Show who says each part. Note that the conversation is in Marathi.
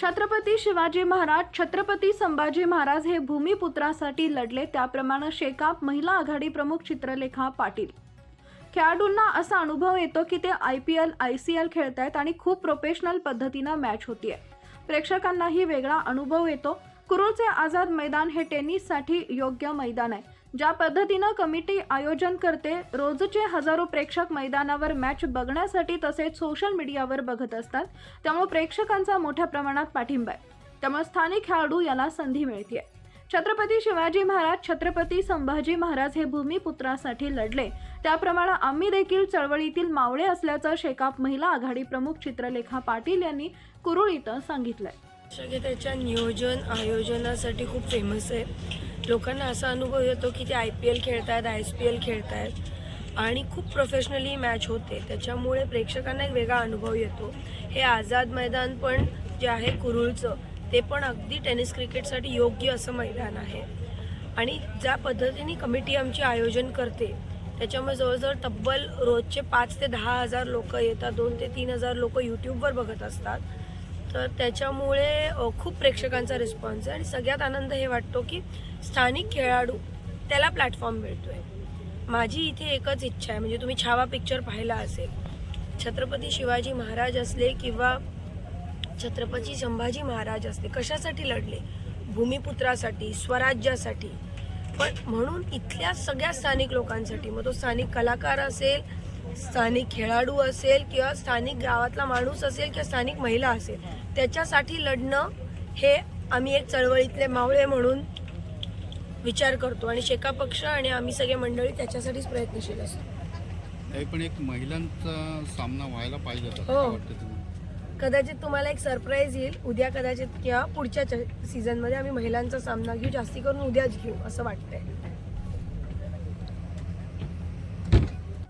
Speaker 1: छत्रपती शिवाजी महाराज छत्रपती संभाजी महाराज हे भूमिपुत्रासाठी लढले. त्याप्रमाणे शेकाप महिला आघाडी प्रमुख चित्रलेखा पाटील. खेळाडूंना असा अनुभव येतो की ते I P L I C L खेळतायत आणि खूप प्रोफेशनल पद्धतीनं मॅच होतीये. प्रेक्षकांनाही वेगळा अनुभव येतो. कुरुळचे आझाद मैदान हे टेनिससाठी योग्य मैदान आहे. ज्या पद्धतीनं कमिटी आयोजन करते रोजचे हजारो प्रेक्षक मैदानावर मॅच बघण्यासाठी तसेच सोशल मीडियावर बघत असतात. त्यामुळे प्रेक्षकांचा मोठ्या प्रमाणात पाठिंबा आहे. त्यामुळे स्थानिक खेळाडू याला संधी मिळते छत्रपती शिवाजी महाराज छत्रपती संभाजी महाराज हे भूमिपुत्रासाठी लढले. त्याप्रमाणे आम्ही देखील चळवळीतील मावळे असल्याचं शेकाप महिला आघाडी प्रमुख चित्रलेखा पाटील यांनी कुरुळ इथं सांगितलंय
Speaker 2: त्याच्या नियोजन आयोजनासाठी खूप फेमस आहे. लोकांना असा अनुभव येतो की ते आय पी एल खेळतायत आय एस पी एल खेळतायत आणि खूप प्रोफेशनली मॅच होते. त्याच्यामुळे प्रेक्षकांना एक वेगळा अनुभव येतो. हे आझाद मैदान पण जे आहे कुरुळचं ते पण अगदी टेनिस क्रिकेटसाठी योग्य असं मैदान आहे. आणि ज्या पद्धतीने कमिटी आमची आयोजन करते त्याच्यामुळे जवळजवळ तब्बल रोजचे पाच ते दहा हजार लोक येतात. दोन ते तीन हजार लोक यूट्यूबवर बघत असतात. तर त्याच्यामुळे खूप प्रेक्षकांचा रिस्पॉन्स आहे आणि सगळ्यात आनंद हे वाटतो की स्थानिक खेळाडू त्याला प्लॅटफॉर्म मिळतो आहे माझी इथे एकच इच्छा आहे म्हणजे तुम्ही छावा पिक्चर पाहिला असेल छत्रपती शिवाजी महाराज असले किंवा छत्रपती संभाजी महाराज असले कशासाठी लढले? भूमिपुत्रासाठी स्वराज्यासाठी. पण म्हणून इथल्या सगळ्या स्थानिक लोकांसाठी मग तो स्थानिक कलाकार असेल स्थानिक खेळाडू असेल किंवा स्थानिक गावातला माणूस असेल किंवा स्थानिक महिला असेल त्याच्यासाठी लढणं हे आम्ही एक चळवळीतले मावळे म्हणून विचार करतो आणि शेका पक्ष आणि आम्ही सगळे मंडळी त्याच्यासाठीच प्रयत्नशील असतो.
Speaker 3: पण एक महिलांचा सामना व्हायला पाहिजे
Speaker 2: हो. कदाचित तुम्हाला एक सरप्राईज येईल उद्या कदाचित किंवा पुढच्या सीझनमध्ये आम्ही महिलांचा सामना घेऊ जास्ती करून उद्याच घेऊ असं वाटतंय.